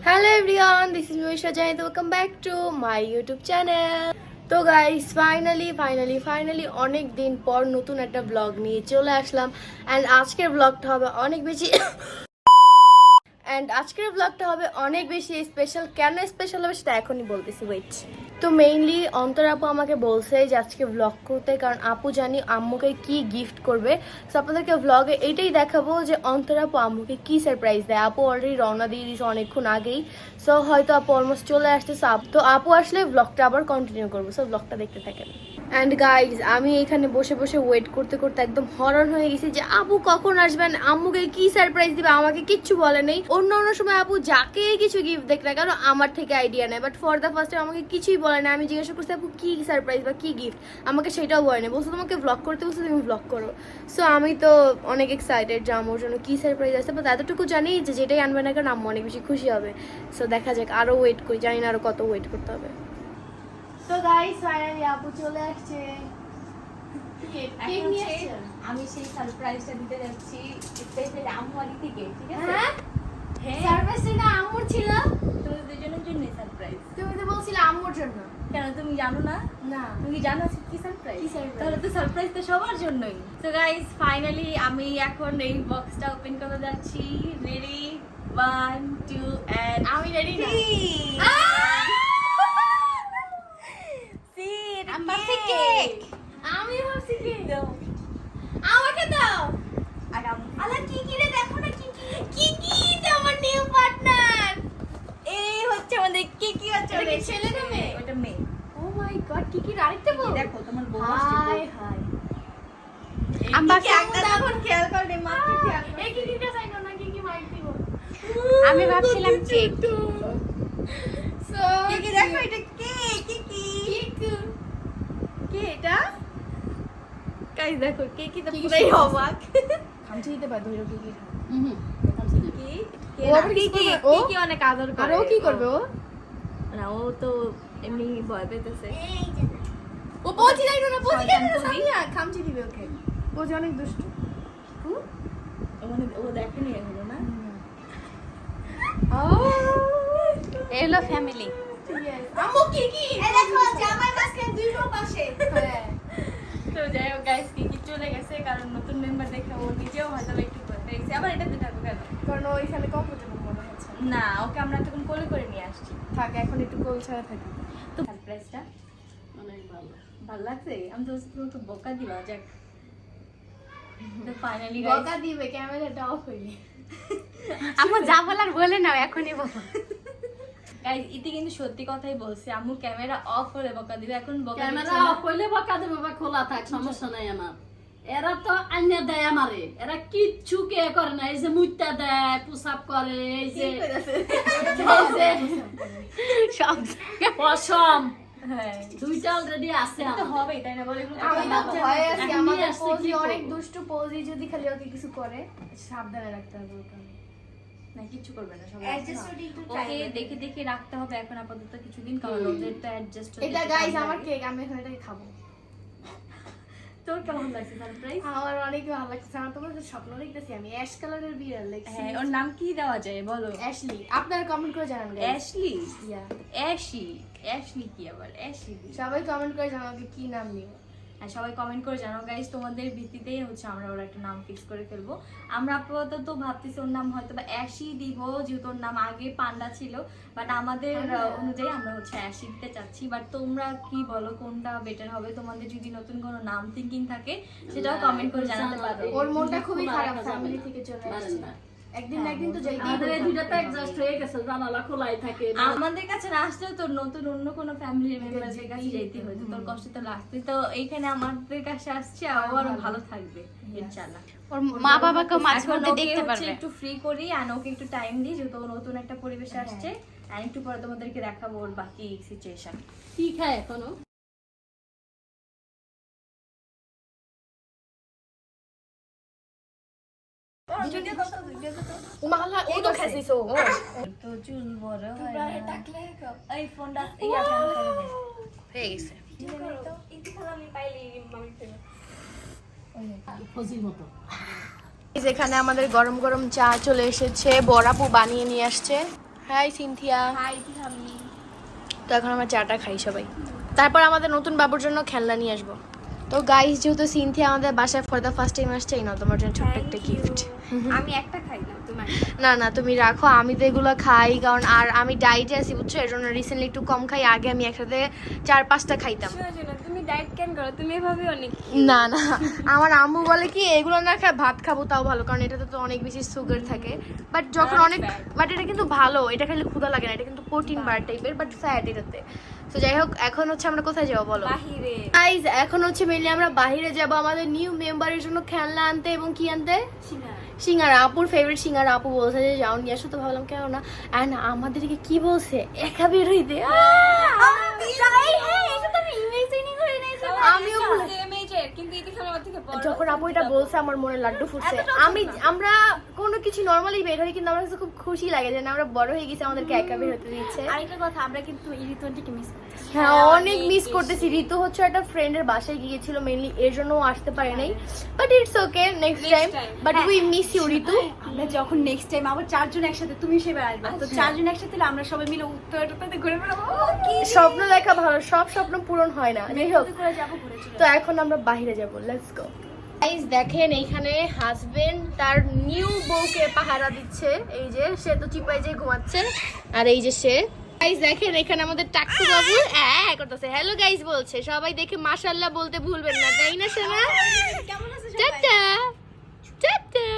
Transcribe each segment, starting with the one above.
Hello everyone this is Mahisha Zahid welcome back to my YouTube channel তো guys finally finally finally অনেক দিন পর নতুন একটা ব্লগ নিয়ে চলে আসলাম। অ্যান্ড আজকের ব্লগটা হবে অনেক বেশি অ্যান্ড আজকের ব্লগটা হবে অনেক বেশি স্পেশাল কেন স্পেশাল হবে সেটা এখনই বলতেছি ওয়েট তো মেইনলি অন্তর আপু আমাকে বলছে যে আজকে ব্লগ করতে, কারণ আপু জানি আম্মুকে কি গিফট করবে। সো আপনাদেরকে ব্লগে এইটাই দেখাবো যে অন্তর আপু আম্মুকে কি সারপ্রাইজ দেয়। আপু অলরেডি রওনা দিয়ে দিয়েছে অনেকক্ষণ আগেই। সো হয়তো আপু অলমোস্ট চলে আসছে। তো আপু আসলে ব্লগটা আবার কন্টিনিউ করব। সো ব্লগটা দেখতে থাকেন। অ্যান্ড গাইজ আমি এখানে বসে বসে ওয়েট করতে করতে একদম হরণ হয়ে গেছি যে আপু কখন আসবেন আম্মুকে কি সারপ্রাইজ দিবে, আমাকে কিচ্ছু বলে নেই। অন্য অন্য সময় আপু যাকে কিছু গিফট দেখ না কেন, আমার থেকে আইডিয়া নেয়। But for the first time আমাকে কিছুই বলে না। আমি জিজ্ঞাসা করছি আপু কি সারপ্রাইজ বা কি গিফট আমাকে সেটাও বলে না বলছো, তোমাকে ব্লগ করতে বলছো, তুমি ব্লগ করো। সো আমি তো অনেক এক্সাইটেড যে আমার জন্য কি সারপ্রাইজ আসছে বাট এতটুকু জানি যে যেটাই আনবে না কারণ আম্মু অনেক বেশি খুশি হবে। সো দেখা যাক আরও ওয়েট করি। জানি না আরও কত ওয়েট করতে হবে। তো গাইস ফাইনালি আপু চলে আসছে। আমি সেই সারপ্রাইজটা দিতে যাচ্ছি স্পেশালি থেকে ঠিক আছে? হ্যাঁ? সারপ্রাইজটা না আম্মুর ছিল? তোমাদের দুজনের জন্য সারপ্রাইজ তুমি তো বলছিলে আম্মুর জন্য। কেন তুমি জানো না? না। তুমি জানো কি সারপ্রাইজ তাহলে তো সারপ্রাইজ তো সবার জন্যই। তো গাইস ফাইনালি আমি এখন এই বক্সটা ওপেন করতে যাচ্ছি। রেডি ওয়ান টু আমি রেডি না আমি ভাবছি কেক আমি ভাবছি কি দাও আমাকে দাও। আর আলা কি কি রে দেখো না কি কি কি কি তো আমার নিউ পার্টনার এই হচ্ছে আমাদের কি কি হচ্ছে কি ছেলে না মেয়ে? ওটা মেয়ে। ও মাই গড কি কি আরেকটা বল দেখো তোমার বউ হাই আসছে হাই দিব। আমি ভাবছিলাম কেক। সো কি কি দেখো এটা কে? কি কি কি এটা? গাইস দেখো কে কি তো পুরাই অবাক। খামচি দিতে পারে ধইরো কি কি কি কে? ও কি কি? ও? কি কি অনেক আদর করে? আর ও কি করবে ও। না ও তো এমনি ভয় পেতেছে। ও পৌঁছে যাইতো না পৌঁছে পুলি। সামিয়া। খামচি দিবে ওকে। ও যে অনেক দুষ্টু। ও মানে ও দেখেনি এখনও না? ও। এলো ফ্যামিলি আম্মু কি কি? এই দেখো জামাই হ্যাঁ। তো যাই হোক গাইস কি কি চলে গেছে? কারণ নতুন মেম্বার দেখে ও নিজেও হয়তো একটু গেছে আবার এটা দিতে হবে কেন? কারণ ও এখানে কমফোর্টেবল মনে হচ্ছে। না ওকে আমরা তখন কোলে করে নিয়ে আসছি। থাক এখন একটু কোল ছাড়া থাকি। তো সারপ্রাইজটা অনেক ভালো। ভালো লাগছে? আমি তো তো বোকা দিবা যাক। তো ফাইনালি বকা দিবে ক্যামেরাটা অফ হইলে আমার যা বলার বলে নাও এখনই বলো। গাইস ইতি কিন্তু সত্যি কথাই বলছে আম্মু ক্যামেরা অফ করে বকা দিবে এখন বকা ক্যামেরা অফ হইলে বকা দেবে বা খোলা থাক সমস্যা নাই আমার। এরা তো আইনা দেয় আমারে এরা কিচ্ছু কে করে না এই যে দেয় পুসাপ করে এই যে পশম হ্যাঁ। দুইটা অলরেডি আছে তো আমার তাই না বলে? আমি তো হবে। আছি আমাদের আসছি পৌজি কি অনেক দুষ্টু পৌজি যদি খালি ওকে কিছু করে। সাবধানে রাখতে হবে না কিচ্ছু করবে না সবাই Adjust আছে ওটা একটু না। try ওকে দেখে দেখে। রাখতে হবে এখন আপাতত কিছুদিন কারণ ওদের তো অ্যাডজাস্ট এটা গাইস আমার কেক আমি এখন এটাকে খাব। তোর কেমন লাগছে সারপ্রাইজ আমার অনেক ভালো লাগছে আমার তোমার স্বপ্ন দেখতেছি আমি অ্যাশ কালারের বিড়াল দেখছি। হ্যাঁ ওর নাম কি দেওয়া যায় বলো? অ্যাশলি আপনারা কমেন্ট করে জানান guys। Ashley Yeah. অ্যাশি অ্যাশলি কি আবার? অ্যাশলি সবাই কমেন্ট করে জানাবে কি নাম নিব আর সবাই কমেন্ট করে জানাও গাইস তোমাদের ভিত্তিতেই হচ্ছে আমরা ওর একটা নাম ফিক্স করে ফেলব। আমরা আপাতত ভাবতেছি ওর নাম হয়তো বা অ্যাশি দিব যেহেতু ওর নাম আগে পান্ডা ছিল। বাট আমাদের। অনুযায়ী আমরা হচ্ছে অ্যাশি দিতে চাচ্ছি। বাট তোমরা কি বলো কোনটা বেটার হবে? তোমাদের যদি নতুন কোনো নাম থিঙ্কিং থাকে সেটাও কমেন্ট করে জানাতে পারো। ওর মনটা খুবই খারাপ ফ্যামিলি থেকে চলে আসছে। না। একদিন হ্যাঁ, একদিন তো যাইতেই আমাদের এই দুইটা তো অ্যাডজাস্ট হয়ে গেছে জানালা খোলাই থাকে আমাদের কাছে না আসলেও তোর নতুন অন্য কোনো ফ্যামিলি মেম্বারদের কাছে যেতে হয়তো তোর কষ্ট তো লাগবে তো এইখানে আমাদের কাছে আসছে আরও আরও ভালো। থাকবে ইনশাআল্লাহ। ওর মা বাবাকে মাঝে মধ্যে দেখতে পারবে। একটু ফ্রি করি আর ওকে একটু টাইম দিই যেহেতু নতুন একটা পরিবেশে আসছে আর একটু পরে তোমাদেরকে দেখাবো ওর বাকি সিচুয়েশন কি খায় এখনও? ও মালা হয়ে গেছে যেখানে আমাদের গরম গরম চা চলে এসেছে। বড়াপু বানিয়ে নিয়ে আসছে। হাই সিনথিয়া তো এখন আমরা চাটা খাই সবাই। তারপর আমাদের নতুন বাবুর জন্য খেলনা নিয়ে আসব। তো গাইস যেহেতু সিনথিয়া আমাদের বাসায় ফর দ্য ফার্স্ট টাইম আসছে এই নাও তোমার জন্য ছোট্ট একটা গিফট আমি একটা খাই না তোমার না না তুমি রাখো আমি তো এগুলো খাই কারণ আর আমি ডায়েটে আছি বুঝছ? এর জন্য রিসেন্টলি একটু কম খাই আগে আমি একসাথে চার পাঁচটা খাইতাম। তুমি ডায়েট কেন করো? তুমি এভাবে অনেক না না আমার আম্মু বলে কি এগুলো না খায় ভাত খাব তাও ভালো কারণ এটাতে তো অনেক বেশি সুগার থাকে। বাট যখন অনেক বাট এটা কিন্তু ভালো এটা খেলে ক্ষুধা লাগে না এটা কিন্তু প্রোটিন বার টাইপের বাট ফ্যাট এটাতে। তো যাই হোক এখন হচ্ছে আমরা কোথায় যাব বলো বাহিরে গাইজ এখন হচ্ছে মেনলি আমরা বাইরে যাব আমাদের নিউ মেম্বারের জন্য খেলনা আনতে এবং কি আনতে সিঙ্গারা আপুর ফেভারিট সিঙ্গারা আপু বলছে যে যাও নিয়ে আসো তো ভাবলাম কেন না অ্যান্ড আমাদেরকে কি বলছে একা বের হইতে আমিও কিন্তু এই আমার থেকে বড় যখন আপু এটা বলছে আমার মনে লাড্ডু ফুটছে। আমি আমরা কোনো কিছু নর্মালি বের হই কিন্তু আমার কাছে খুব খুশি লাগে যে না আমরা বড় হয়ে গেছি আমাদেরকে একা বের হতে দিচ্ছে। আরেকটা কথা আমরা কিন্তু ইরিতনটিকে মিস করছি হ্যাঁ অনেক মিস করতেছি। ঋতু হচ্ছে একটা ফ্রেন্ডের বাসায় গিয়েছিল মেনলি এর জন্য আসতে পারে নাই। But it's okay next time but we miss you Ritu. আমরা যখন নেক্সট টাইম আবার চারজন একসাথে তুমি সেবার আসবে। তো চারজন একসাথে হলে আমরা সবাই মিলে উত্তর উত্তরে ঘুরে বেড়াবো। স্বপ্ন দেখা ভালো সব স্বপ্ন পূরণ হয় না। যাই হোক। তো এখন আমরা বাইরে যাব। লেটস গো গাইস দেখেন এইখানে হাজবেন্ড তার নিউ বউকে পাহারা দিচ্ছে। এই যে সে তো চিপাই যে ঘুমাচ্ছে। আর এই যে সে গাইস দেখেন এখানে আমাদের বাবু। হ্যাঁ করতেছে। হ্যালো গাইস বলছে। সবাই দেখে মাশাআল্লাহ বলতে ভুলবেন না। তাই না সোনা? টাটা। টাটা।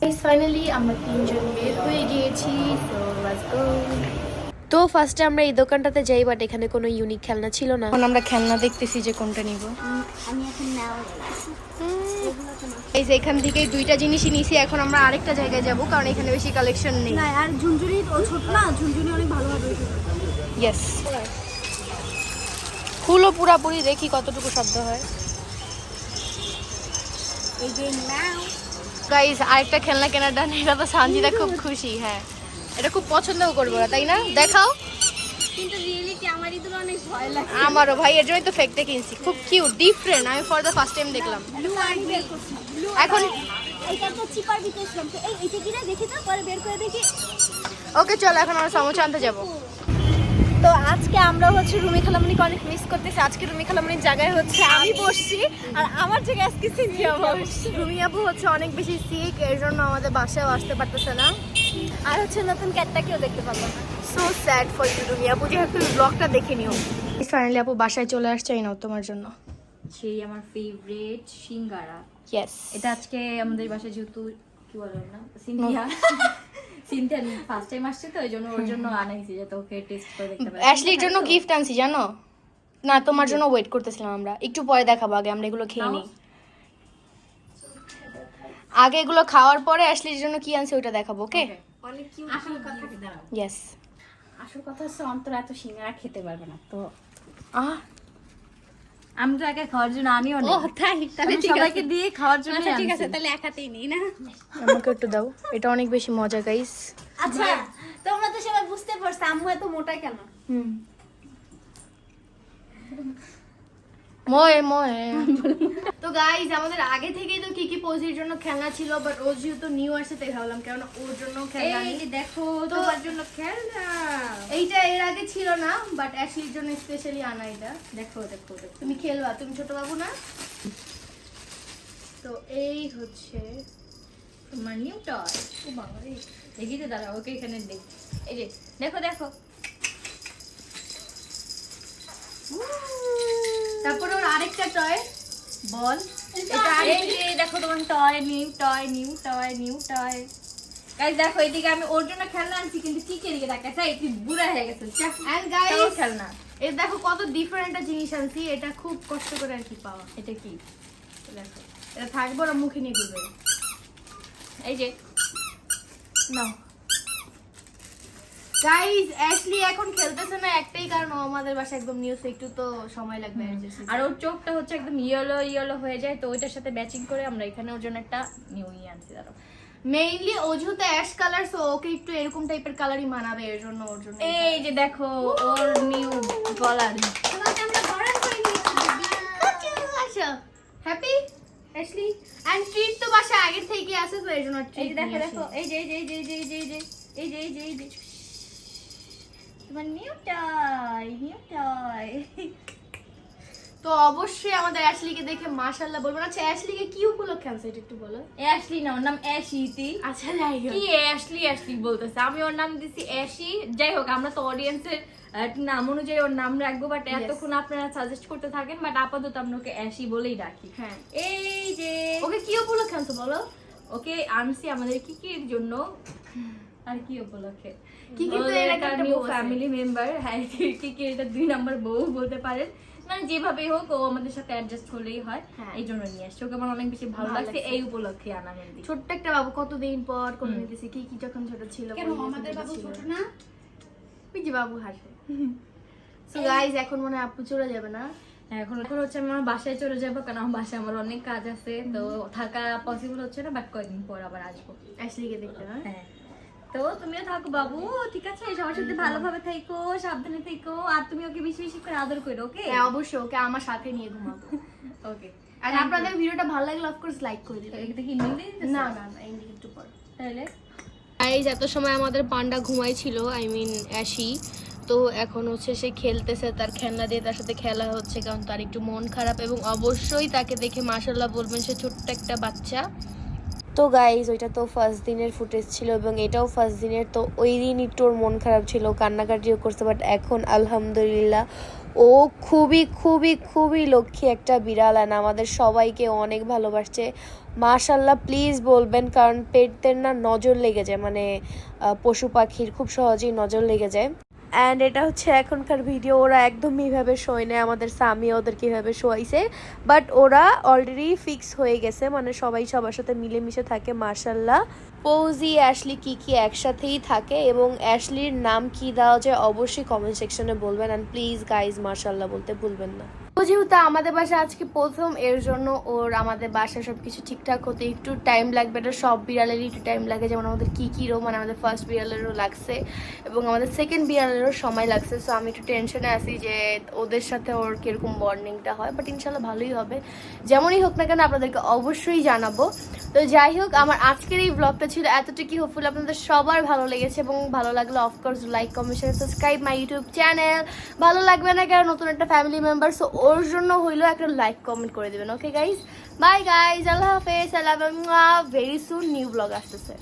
গাইস ফাইনালি আমরা তিনজন বের হয়ে গিয়েছি। সো লেটস গো তো ফার্স্টে আমরা এই দোকানটাতে যাই বাট এখানে কোনো ইউনিক খেলনা ছিল না। এখন আমরা খেলনা দেখতেছি যে কোনটা নিব। আমি এখন নাও। এই যে এখান থেকে দুইটা জিনিসই নিছি এখন আমরা আরেকটা জায়গায় যাব কারণ এখানে বেশি কালেকশন নেই। না আর ঝুনঝুনি ও ছোট না ঝুনঝুনি অনেক ভালোভাবে ইয়েস খুলো পুরাপুরি দেখি কতটুকু শব্দ হয়। এই যে নাও গাইস আরেকটা খেলনা কেনার ডান এটা তো সানজিদা খুব খুশি হ্যাঁ। এটা খুব পছন্দও করব তাই না? দেখাও। কিন্তু রিয়েলিটি আমারই তো অনেক ভয় লাগে। আমারও ভাই এর জন্যই তো ফেকটা কিনছি খুব কিউট ডিফারেন্ট আমি ফর দ্য ফার্স্ট টাইম দেখলাম। ব্লু আর বের এখন এইটা তো চিপার ভিতরে ছিলাম তো এই এইটা কিনা দেখি তো পরে বের করে দেখি। ওকে চলো এখন আমরা সমোচা আনতে যাব। তো আজকে আমরা হচ্ছে রুমি খালামণিকে অনেক মিস করতেছি। আজকে রুমি খালামণির জায়গায় হচ্ছে আমি বসছি। আর আমার জায়গায় আজকে সিনথিয়া বসছি রুমি আপু হচ্ছে অনেক বেশি সিক এর জন্য আমাদের বাসায় আসতে পারতেছে না। আর হচ্ছে নতুন ক্যাটটাকেও দেখতে পাবো। না so sad for you Rumi আপু যে একটু ব্লগটা দেখে নিও। ফাইনালি আপু বাসায় চলে আসছে এই নাও তোমার জন্য। সেই আমার ফেভারিট সিঙ্গারা। ইয়েস এটা আজকে আমাদের বাসায় যেহেতু কি বলে ওর নাম? সিনথিয়া। সিনথিয়া ফার্স্ট টাইম আসছে তো ওই জন্য ওর জন্য আনাইছি যাতে ওকে টেস্ট করে দেখতে পারে অ্যাশলির জন্য গিফট আনছি জানো? না তোমার জন্য ওয়েট করতেছিলাম আমরা। একটু পরে দেখাবো আগে আমরা এগুলো খেয়ে নিই। আগে এগুলো খাওয়ার পরে অ্যাশলির জন্য কি আনছি ওটা দেখাবো ওকে অনেক কিউট কথা ইয়েস আসল কথা হচ্ছে অন্তর এত সিঙ্গারা খেতে পারবে না তো আহ! আমি তো একা খাওয়ার জন্য আনিও না তাই? তাহলে সবাইকে দিয়ে খাওয়ার জন্য আচ্ছা ঠিক আছে তাহলে একাতেই নেই না? আমাকে একটু দাও এটা অনেক বেশি মজা গাইস আচ্ছা তোমরা তো সবাই বুঝতে পারছ আম্মু এত মোটা কেন? হুম। ময়ে ময়ে। তো গাইজ আমাদের আগে থেকেই তো কি কি পজির জন্য খেলনা ছিল বাট ও যেহেতু নিউ আসছে তাই ভাবলাম কেন ওর জন্য খেলনা। দেখো তো- তোমার জন্য খেলনা। এইটা এর আগে ছিল না বাট অ্যাশলির জন্য স্পেশালি আনা এটা। দেখো দেখো দেখো। তুমি খেলবা তুমি ছোট বাবু না? তো এই হচ্ছে তোমার নিউ টয় ও বাবা দেখি তো দাঁড়া ওকে এখানে দেখ। এই যে দেখো দেখো। তারপরে ওর আরেকটা টয় বল। এটা দেখো তোমার toy new toy new toy new toy guys দেখো এদিকে আমি ওর জন্য খেলনা আনছি কিন্তু কি কে দিকে দেখাচ্ছে? এই তুই বুড়া হয়ে গেছে এন্ড গাইস গাইস খেলনা। দেখো কত ডিফারেন্ট একটা জিনিস আনছি এটা খুব কষ্ট করে আর কি পাওয়া। এটা কি? দেখো এটা থাকবে ওরা মুখে নিয়ে ঘুরবে। এই যে নাও। গাইস অ্যাশলি এখন খেলতেছে না একটাই কারণ আমাদের বাসা একদম নিউ একটু তো সময় লাগবে আর ওর চোখটা হচ্ছে একদম ইয়েলো ইয়েলো হয়ে যায় তো ওইটার সাথে ম্যাচিং করে আমরা এখানে ওর জন্য একটা নিউ ইয়ে আনছি mainly ash colour so okay একটু এরকম টাইপের কালারই মানাবে এর জন্য ওর জন্য এই যে দেখো ওর new collar happy Ashley treat তো বাসা আগের থেকে আছে তো এর জন্য ট্রিট দেখো দেখো এই যে এই যে এই যে এই যে এই যে এই যে এই যে। তোমার নিউ টয় নিউ টয় তো অবশ্যই আমাদের অ্যাশলিকে দেখে মাশাল্লাহ বলব না আচ্ছা অ্যাশলিকে কি উপলক্ষে আনছে এটা একটু বলো অ্যাশলি না ওর নাম অ্যাশিতি আচ্ছা যাই হোক। কি অ্যাশলি অ্যাশলি বলতেছে। আমি ওর নাম দিছি অ্যাশি যাই হোক আমরা তো অডিয়েন্সের নাম অনুযায়ী ওর নাম রাখব বাট এতক্ষণ আপনারা সাজেস্ট করতে থাকেন বাট আপাতত আমরা ওকে অ্যাশি বলেই রাখি। হ্যাঁ। এই যে ওকে কি উপলক্ষে আনছো বলো? ওকে আনছি আমাদের কিকির জন্য? আর কি উপলক্ষে? কিকি তো এর একটা বউ ফ্যামিলি মেম্বার হ্যাঁ কিকি এটা দুই নাম্বার বউ বলতে পারেন। মানে যেভাবে হোক ও আমাদের সাথে অ্যাডজাস্ট হলেই হয় হ্যাঁ। এই জন্য নিয়ে আসছে। ওকে আমার অনেক বেশি ভালো লাগছে। এই উপলক্ষে আনা মেহেন্দি। ছোট্ট একটা বাবু কতদিন পর কোন দিতেছে কি কি যখন ছোট ছিল কেন আমাদের বাবু ছোট না? ওই যে বাবু হাসে। সো গাইস এখন মনে আপু চলে যাবে না? এখন এখন হচ্ছে আমার বাসায় চলে যাব কারণ আমার বাসায় আমার অনেক কাজ আছে। তো থাকা পসিবল হচ্ছে না বাট কয়েকদিন পর আবার আসব। অ্যাশলিকে দেখতে না হ্যাঁ। তো তুমিও থাকো বাবু ঠিক আছে? সবার সাথে ভালোভাবে থেকো সাবধানে থেকো আর তুমি ওকে বেশি বেশি করে আদর করো ওকে? হ্যাঁ অবশ্যই ওকে আমার সাথে নিয়ে ঘুমাবো ওকে আর আপনাদের ভিডিওটা ভালো লাগলে অফকোর্স লাইক করে দিবেন। এটা কি না না না ইন্ডিয়া একটু পর তাহলে? গাইজ এত সময় আমাদের পান্ডা ঘুমাইছিল আই মিন অ্যাশি তো এখন হচ্ছে সে খেলতেছে তার খেলনা দিয়ে তার সাথে খেলা হচ্ছে কারণ তার একটু মন খারাপ এবং অবশ্যই তাকে দেখে মাসাল্লাহ বলবেন সে ছোট্ট একটা বাচ্চা। তো গাইজ ওইটা তো ফার্স্ট দিনের ফুটেজ ছিল এবং এটাও ফার্স্ট দিনের। তো ওই দিন একটু ওর মন খারাপ ছিল কান্নাকাটিও করছে বাট এখন আলহামদুলিল্লাহ ও খুবই খুবই খুবই লক্ষ্মী একটা বিড়াল আর আমাদের সবাইকে অনেক ভালোবাসছে। মাশাল্লাহ প্লিজ বলবেন, কারণ পেটদের না নজর লেগে যায় মানে পশু পাখির খুব সহজেই নজর লেগে যায়। অ্যান্ড এটা হচ্ছে এখনকার ভিডিও ওরা একদমই এইভাবে শোয় নেয় আমাদের স্বামী ওদের কীভাবে শোয়াইছে। বাট ওরা অলরেডি ফিক্স হয়ে গেছে মানে সবাই সবার সাথে মিলেমিশে থাকে, মার্শাল্লাহ। পৌজি অ্যাশলি কি কি একসাথেই থাকে এবং অ্যাশলির নাম কি দেওয়া যায় অবশ্যই কমেন্ট সেকশনে বলবেন। অ্যান্ড প্লিজ গাইজ মার্শাল্লাহ বলতে ভুলবেন না। যেহেতু আমাদের বাসা আজকে প্রথম, এর জন্য ওর আমাদের বাসায় সব কিছু ঠিকঠাক হতে একটু টাইম লাগবে। এটা সব বিড়ালেরই একটু টাইম লাগে, যেমন আমাদের কী কিরও মানে আমাদের ফার্স্ট বিড়ালেরও লাগছে এবং আমাদের সেকেন্ড বিড়ালেরও সময় লাগছে। সো আমি একটু টেনশনে আছি যে ওদের সাথে ওর কীরকম বর্নিংটা হয় বাট ইনশাল্লাহ ভালোই হবে। যেমনই হোক না কেন আপনাদেরকে অবশ্যই জানাব। তো যাই হোক, আমার আজকের এই ব্লগটা ছিল এতটুকুই। হোপফুল আপনাদের সবার ভালো লেগেছে এবং ভালো লাগলে of course like comment subscribe my YouTube channel ভালো লাগবে না কেন, নতুন একটা ফ্যামিলি মেম্বার সো ওর জন্য হইলেও একটা লাইক কমেন্ট করে দেবেন ওকে গাইজ বাই গাইজ আল্লাহ হাফেজ, আল্লাহ ভেরি সুন নিউ ব্লগ আসতেছে।